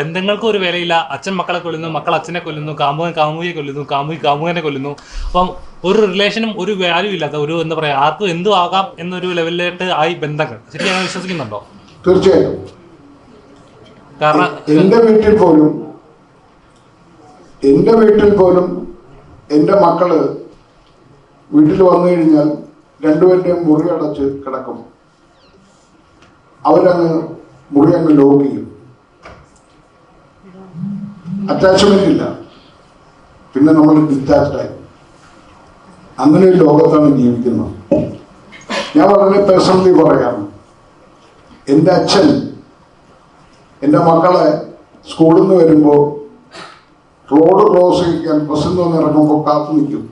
ബന്ധങ്ങൾക്ക് ഒരു വിലയില്ല. അച്ഛൻ മക്കളെ കൊല്ലുന്നു മക്കൾ അച്ഛനെ കൊല്ലുന്നു കാമുകൻ കാമുകിയെ കൊല്ലുന്നു കാമുകി കാമുകനെ കൊല്ലുന്നു. അപ്പം ഒരു റിലേഷനും ഒരു വാല്യൂ ഇല്ലാത്ത ഒരു എന്താ പറയാ ആർക്കും എന്തും ആകാം എന്നൊരു ലെവലിലേക്ക് ആയി ബന്ധങ്ങൾ. ശരിയാണ് വിശ്വസിക്കുന്നുണ്ടോ? തീർച്ചയായും കാരണം എന്റെ വീട്ടിൽ പോലും എന്റെ വീട്ടിൽ പോലും എന്റെ മക്കൾ വീട്ടിൽ വന്നു കഴിഞ്ഞാൽ രണ്ടുപേരുടെയും മുറി അടച്ച് കിടക്കും. അവരങ്ങ് മുറി അങ്ങ് ലോക്ക് ചെയ്യും. അറ്റാച്ച്മെന്റ് ഇല്ല. പിന്നെ നമ്മൾ ഡിറ്റാച്ച്ഡായി അങ്ങനെ ഒരു ലോകത്താണ് ജീവിക്കുന്നത്. ഞാൻ വളരെ പേഴ്സണലി പറയാം എന്റെ അച്ഛൻ എന്റെ മക്കളെ സ്കൂളിൽ നിന്ന് വരുമ്പോൾ റോഡ് ക്രോസ് ചെയ്യാൻ ബസ്സിൽ നിന്ന് ഇറങ്ങുമ്പോൾ കാത്തു നിൽക്കും.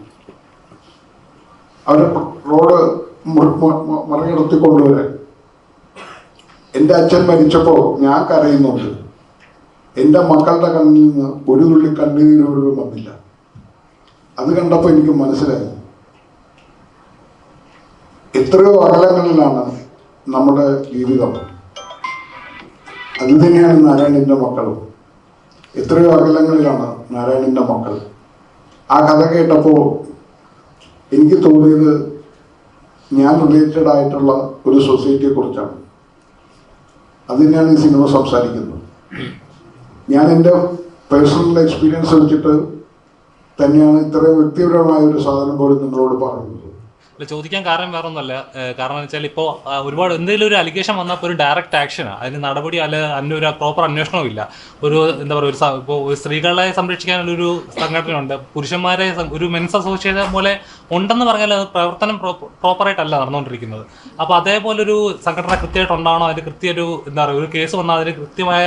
അവർ റോഡ് മറികടത്തിക്കൊണ്ടുവരാൻ. എന്റെ അച്ഛൻ മരിച്ചപ്പോൾ ഞാൻ കരയുന്നുണ്ട്. എന്റെ മക്കളുടെ കണ്ണിൽ നിന്ന് ഒരു തുള്ളി കണ്ണീര് വന്നില്ല. അത് കണ്ടപ്പോൾ എനിക്ക് മനസ്സിലായി. എത്രയോ അകലങ്ങളിലാണ് നമ്മുടെ ജീവിതം. അത് തന്നെയാണ് നാരായണന്റെ മക്കളും. എത്രയോ അകലങ്ങളിലാണ് നാരായണന്റെ മക്കൾ. ആ കഥ കേട്ടപ്പോൾ എനിക്ക് തോന്നിയത് ഞാൻ റിലേറ്റഡ് ആയിട്ടുള്ള ഒരു സൊസൈറ്റിയെ കുറിച്ചാണ്. അത് തന്നെയാണ് ഈ സിനിമ സംസാരിക്കുന്നത്. ഞാൻ എന്റെ പേഴ്സണൽ എക്സ്പീരിയൻസ് വെച്ചിട്ട് തന്നെയാണ് ഇത്ര വ്യക്തിപരമായ ഒരു സാധനം പോലും നിങ്ങളോട് പറയുന്നത് ചോദിക്കാൻ കാരണം വേറെ ഒന്നുമല്ല കാരണം വെച്ചാൽ ഇപ്പോൾ ഒരുപാട് എന്തെങ്കിലും ഒരു അലിഗേഷൻ വന്നാൽ ഒരു ഡയറക്റ്റ് ആക്ഷനാണ് അതിന് നടപടി അല്ല അതിന് ഒരു പ്രോപ്പർ അന്വേഷണവും ഇല്ല. ഒരു എന്താ പറയുക ഒരു ഇപ്പോൾ സ്ത്രീകളെ സംരക്ഷിക്കാനുള്ള ഒരു സംഘടനയുണ്ട്. പുരുഷന്മാരെ ഒരു മെൻസ് അസോസിയേഷൻ പോലെ ഉണ്ടെന്ന് പറഞ്ഞാൽ അത് പ്രവർത്തനം പ്രോപ്പറായിട്ടല്ല നടന്നുകൊണ്ടിരിക്കുന്നത്. അപ്പോൾ അതേപോലെ ഒരു സംഘടന കൃത്യമായിട്ട് ഉണ്ടാവണം അതിന് കൃത്യ ഒരു എന്താ പറയുക ഒരു കേസ് വന്നാൽ അതിന് കൃത്യമായ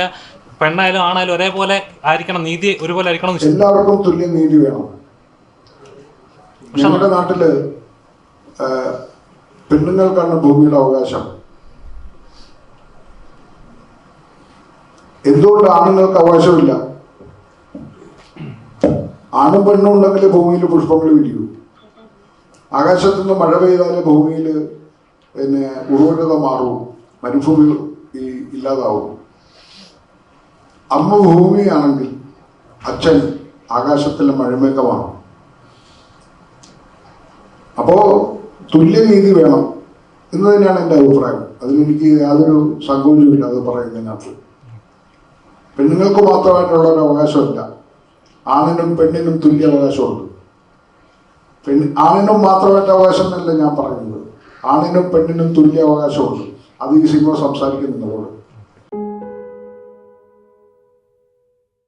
പെണ്ണായാലും ആണായാലും ഒരേപോലെ ആയിരിക്കണം നീതി ഒരുപോലെ ആയിരിക്കണം എല്ലാവർക്കും തുല്യ നീതി വേണം. നമ്മുടെ നാട്ടിൽ പെണ്ണുങ്ങൾക്കാണ് ഭൂമിയുടെ അവകാശം. എന്തുകൊണ്ട് ആണുങ്ങൾക്ക് അവകാശമില്ല? ആണും പെണ്ണും ഉണ്ടെങ്കിൽ ഭൂമിയിൽ പുഷ്പങ്ങൾ വിരിയൂ. ആകാശത്തു നിന്ന് മഴ പെയ്താലേ ഭൂമിയിൽ പിന്നെ ഉർവരത മാറും. മരുഭൂമി ഈ ഇല്ലാതാവും. അമ്മ ഭൂമിയാണെങ്കിൽ അച്ഛൻ ആകാശത്തിലെ മഴമേഘമാണ് അപ്പോ തുല്യനീതി വേണം എന്ന് തന്നെയാണ് എന്റെ അഭിപ്രായം. അതിലെനിക്ക് യാതൊരു സങ്കോചവുമില്ല അത് പറയുന്നതിനകത്ത്. പെണ്ണുങ്ങൾക്ക് മാത്രമായിട്ടുള്ള ഒരു അവകാശമില്ല. ആണിനും പെണ്ണിനും തുല്യ അവകാശമുണ്ട്. പെണ് ആണിനും മാത്രമായിട്ട് അവകാശം എന്നല്ല ഞാൻ പറയുന്നത്. ആണിനും പെണ്ണിനും തുല്യ അവകാശമുണ്ട്. അത് ഈ സിനിമ സംസാരിക്കുന്നുള്ളൂ